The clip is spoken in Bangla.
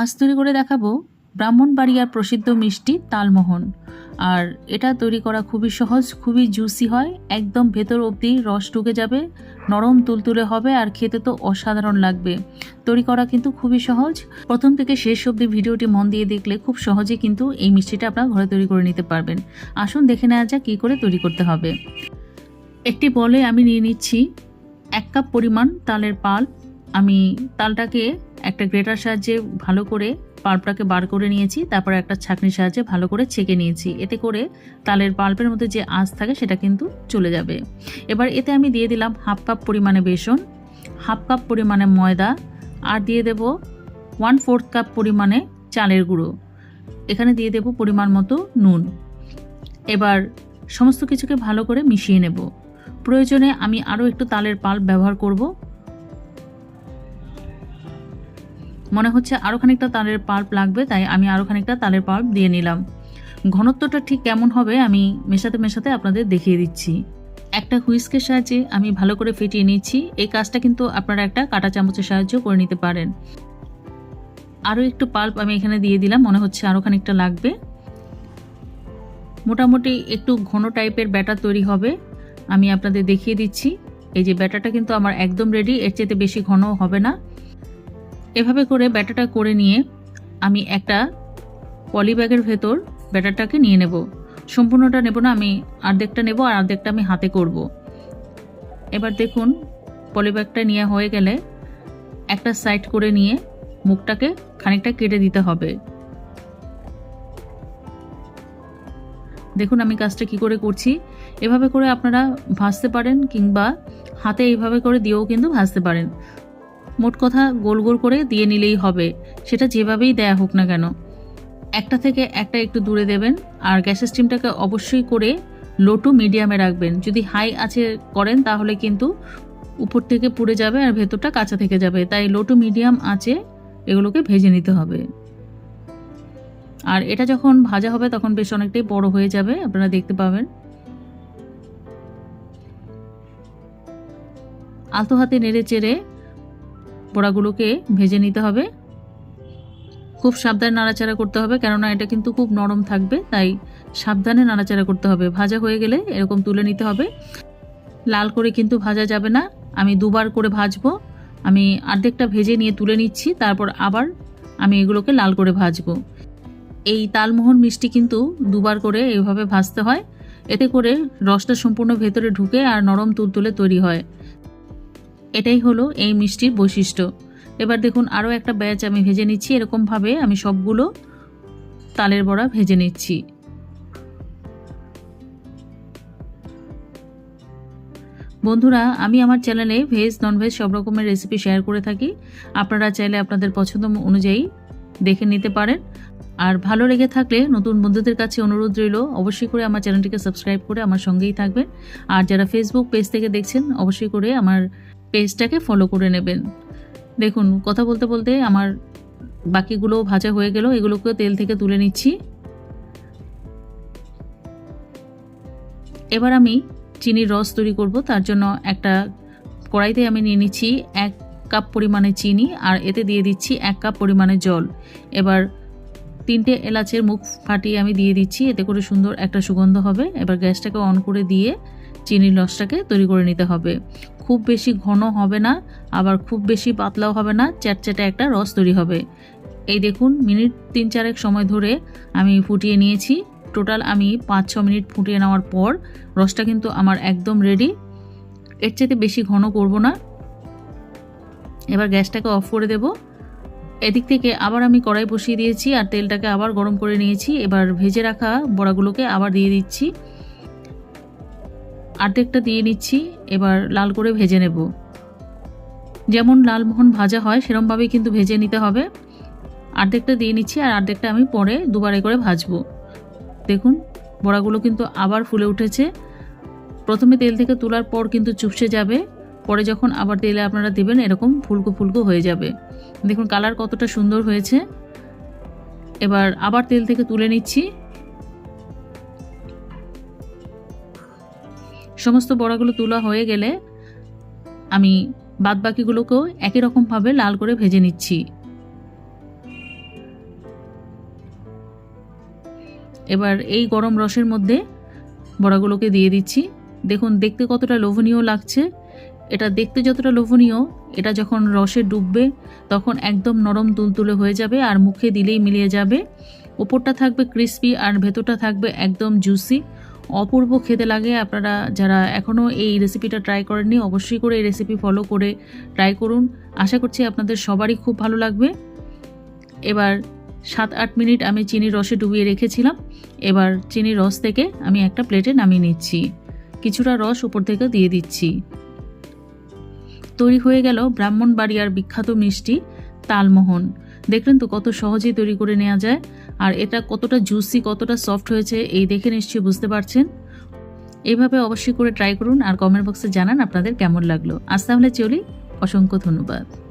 আজ তৈরি করে দেখাবো ব্রাহ্মণবাড়িয়ার প্রসিদ্ধ মিষ্টি তালমোহন। আর এটা তৈরি করা খুবই সহজ, খুবই জুসি হয়, একদম ভেতর অবধি রস ঢুকে যাবে, নরম তুলতুলে হবে আর খেতে তো অসাধারণ লাগবে। তৈরি করা কিন্তু খুবই সহজ। প্রথম থেকে শেষ অবধি ভিডিওটি মন দিয়ে দেখলে খুব সহজে কিন্তু এই মিষ্টিটা আপনারা ঘরে তৈরি করে নিতে পারবেন। আসুন দেখে নেওয়া যাক কী করে তৈরি করতে হবে। একটি বলে আমি নিয়ে নিচ্ছি এক কাপ পরিমাণ তালের পাল। আমি তালটাকে একটা গ্রেটার সাহায্যে ভালো করে পাল্পটাকে বার করে নিয়েছি, তারপর একটা ছাঁকনির সাহায্যে ভালো করে ছেঁকে নিয়েছি। এতে করে তালের পাল্পের মধ্যে যে আঁশ থাকে সেটা কিন্তু চলে যাবে। এবার এতে আমি দিয়ে দিলাম হাফ কাপ পরিমাণে বেসন, হাফ কাপ পরিমাণে ময়দা, আর দিয়ে দেব ওয়ান ফোর্থ কাপ পরিমাণে চালের গুঁড়ো। এখানে দিয়ে দেব পরিমাণ মতো নুন। এবার সমস্ত কিছুকে ভালো করে মিশিয়ে নেব। প্রয়োজনে আমি আরও একটু তালের পাল্প ব্যবহার করব। মনে হচ্ছে আরও খানিকটা তালের পাল্প লাগবে, তাই আমি আরও খানিকটা তালের পাল্প দিয়ে নিলাম। ঘনত্বটা ঠিক কেমন হবে আমি মেশাতে মেশাতে আপনাদের দেখিয়ে দিচ্ছি। একটা হুইস্কের সাহায্যে আমি ভালো করে ফেটিয়ে নিচ্ছি। এই কাজটা কিন্তু আপনারা একটা কাঁটা চামচের সাহায্য করে নিতে পারেন। আরও একটু পাল্প আমি এখানে দিয়ে দিলাম, মনে হচ্ছে আরও খানিকটা লাগবে। মোটামুটি একটু ঘন টাইপের ব্যাটার তৈরি হবে, আমি আপনাদের দেখিয়ে দিচ্ছি। এই যে ব্যাটারটা কিন্তু আমার একদম রেডি এর চেয়ে বেশি ঘন হবে না। এভাবে করে ব্যাটারটা করে নিয়ে আমি একটা পলিব্যাগের ভেতর ব্যাটারটাকে নিয়ে নেব। সম্পূর্ণটা নেব না, আমি অর্ধেকটা নেব আর অর্ধেকটা আমি হাতে করব। এবার দেখুন, পলিব্যাগটা নিয়ে হয়ে গেলে একটা সাইড করে নিয়ে মুখটাকে খানিকটা কেটে দিতে হবে। দেখুন আমি কাজটা কি করে করছি। এভাবে করে আপনারা ভাজতে পারেন কিংবা হাতে এইভাবে করে দিয়েও কিন্তু ভাজতে পারেন। মোট কথা গোল গোল করে দিয়ে নিলেই হবে। সেটা যেভাবেই দেয়া হোক না কেন। একটা থেকে একটা একটু দূরে দেবেন আর গ্যাসের স্টিমটাকে অবশ্যই করে লো টু মিডিয়ামে রাখবেন। যদি হাই আছে করেন তাহলে কিন্তু উপর থেকে পুড়ে যাবে আর ভেতরটা কাঁচা থেকে যাবে। তাই লো টু মিডিয়াম আছে এগুলোকে ভেজে নিতে হবে। আর এটা যখন ভাজা হবে তখন বেশ অনেকটাই বড় হয়ে যাবে, আপনারা দেখতে পাবেন। আলতো হাতে নেড়ে চেড়ে বড়াগুলোকে ভেজে নিতে হবে। খুব সাবধানে নাড়াচাড়া করতে হবে, কেননা এটা কিন্তু খুব নরম থাকবে, তাই সাবধানে নাড়াচাড়া করতে হবে। ভাজা হয়ে গেলে এরকম তুলে নিতে হবে। লাল করে কিন্তু ভাজা যাবে না। আমি দুবার করে ভাজবো। আমি অর্ধেকটা ভেজে নিয়ে তুলে নিচ্ছি, তারপর আবার আমি এগুলোকে লাল করে ভাজবো। এই তালমোহন মিষ্টি কিন্তু দুবার করে এইভাবে ভাজতে হয়। এতে করে রসটা সম্পূর্ণ ভেতরে ঢুকে আর নরম তুলতুলে তৈরি হয়। এটাই হলো এই মিষ্টির বৈশিষ্ট্য। এবার দেখুন আরও একটা ব্যাচ আমি ভেজে নিচ্ছি। এরকমভাবে আমি সবগুলো তালের বড়া ভেজে নিচ্ছি। বন্ধুরা, আমি আমার চ্যানেলে ভেজ ননভেজ সব রকমের রেসিপি শেয়ার করে থাকি। আপনারা চাইলে আপনাদের পছন্দ অনুযায়ী দেখে নিতে পারেন। আর ভালো লেগে থাকলে নতুন বন্ধুদের কাছে অনুরোধ রইল, অবশ্যই করে আমার চ্যানেলটিকে সাবস্ক্রাইব করে আমার সঙ্গেই থাকবেন। আর যারা ফেসবুক পেজ থেকে দেখছেন, অবশ্যই করে আমার পেজটাকে ফলো করে নেবেন। দেখুন, কথা বলতে বলতে আমার বাকিগুলো ভাজা হয়ে গেল এগুলোকে তেল থেকে তুলে নিচ্ছি। এবার আমি চিনির রস তৈরি করব, তার জন্য একটা কড়াইতে আমি নিয়ে নিচ্ছি এক কাপ পরিমাণে চিনি, আর এতে দিয়ে দিচ্ছি এক কাপ পরিমাণে জল। এবার তিনটে এলাচের মুখ ফাটিয়ে আমি দিয়ে দিচ্ছি, এতে করে সুন্দর একটা সুগন্ধ হবে। এবার গ্যাসটাকে অন করে দিয়ে চিনির রসটাকে তৈরি করে নিতে হবে। খুব বেশি ঘন হবে না, আবার খুব বেশি পাতলাও হবে না, চ্যাটচ্যাটে একটা রস তৈরি হবে। এই দেখুন, মিনিট তিন চারেক সময় ধরে আমি ফুটিয়ে নিয়েছি। টোটাল আমি পাঁচ ছ মিনিট ফুটিয়ে নেওয়ার পর রসটা কিন্তু আমার একদম রেডি। এর চাইতে বেশি ঘন করব না। এবার গ্যাসটাকে অফ করে দেব। এদিক থেকে আবার আমি কড়াই বসিয়ে দিয়েছি আর তেলটাকে আবার গরম করে নিয়েছি। এবার ভেজে রাখা বড়াগুলোকে আবার দিয়ে দিচ্ছি। অর্ধেকটা দিয়ে নিচ্ছি, এবার লাল করে ভেজে নেব। যেমন লালমোহন ভাজা হয়, সেরমভাবেই কিন্তু ভেজে নিতে হবে। অর্ধেকটা দিয়ে নিচ্ছি আর অর্ধেকটা আমি পরে দুবারে করে ভাজবো। দেখুন, বড়াগুলো কিন্তু আবার ফুলে উঠেছে। প্রথমে তেল থেকে তোলার পর কিন্তু চুপসে যাবে। পরে যখন আবার তেলে আপনারা দেবেন, এরকম ফুলকো ফুলকো হয়ে যাবে। দেখুন, কালার কতটা সুন্দর হয়েছে। এবার আবার তেল থেকে তুলে নিচ্ছি। সমস্ত বড়াগুলো তোলা হয়ে গেলে আমি বাদবাকিগুলোকেও একই রকমভাবে লাল করে ভেজে নিচ্ছি। এবার এই গরম রসের মধ্যে বড়াগুলোকে দিয়ে দিচ্ছি। দেখুন, দেখতে কতটা লোভনীয় লাগছে। এটা দেখতে যতটা লোভনীয়, এটা যখন রসে ডুববে তখন একদম নরম তুলতুলে হয়ে যাবে আর মুখে দিলেই মিলিয়ে যাবে। ওপরটা থাকবে ক্রিস্পি আর ভেতরটা থাকবে একদম জুসি। অপূর্ব খেতে লাগে। আপনারা যারা এখনও এই রেসিপিটা ট্রাই করেননি, অবশ্যই করে এই রেসিপি ফলো করে ট্রাই করুন। আশা করছি আপনাদের সবারই খুব ভালো লাগবে। এবার সাত আট মিনিট আমি চিনির রসে ডুবিয়ে রেখেছিলাম। এবার চিনির রস থেকে আমি একটা প্লেটে নামিয়ে নিচ্ছি। কিছুটা রস উপর থেকে দিয়ে দিচ্ছি। তৈরি হয়ে গেল ব্রাহ্মণবাড়িয়ার বিখ্যাত মিষ্টি তালমোহন। দেখলেন তো কত সহজেই তৈরি করে নেওয়া যায়। আর এটা কতটা জুসি কতটা সফট হয়েছে, এই দেখে নিশ্চয়ই বুঝতে পারছেন। এইভাবে অবশ্যই করে ট্রাই করুন আর কমেন্ট বক্সে জানান আপনাদের কেমন লাগল। আজ তাহলে চলি, অসংখ্য ধন্যবাদ।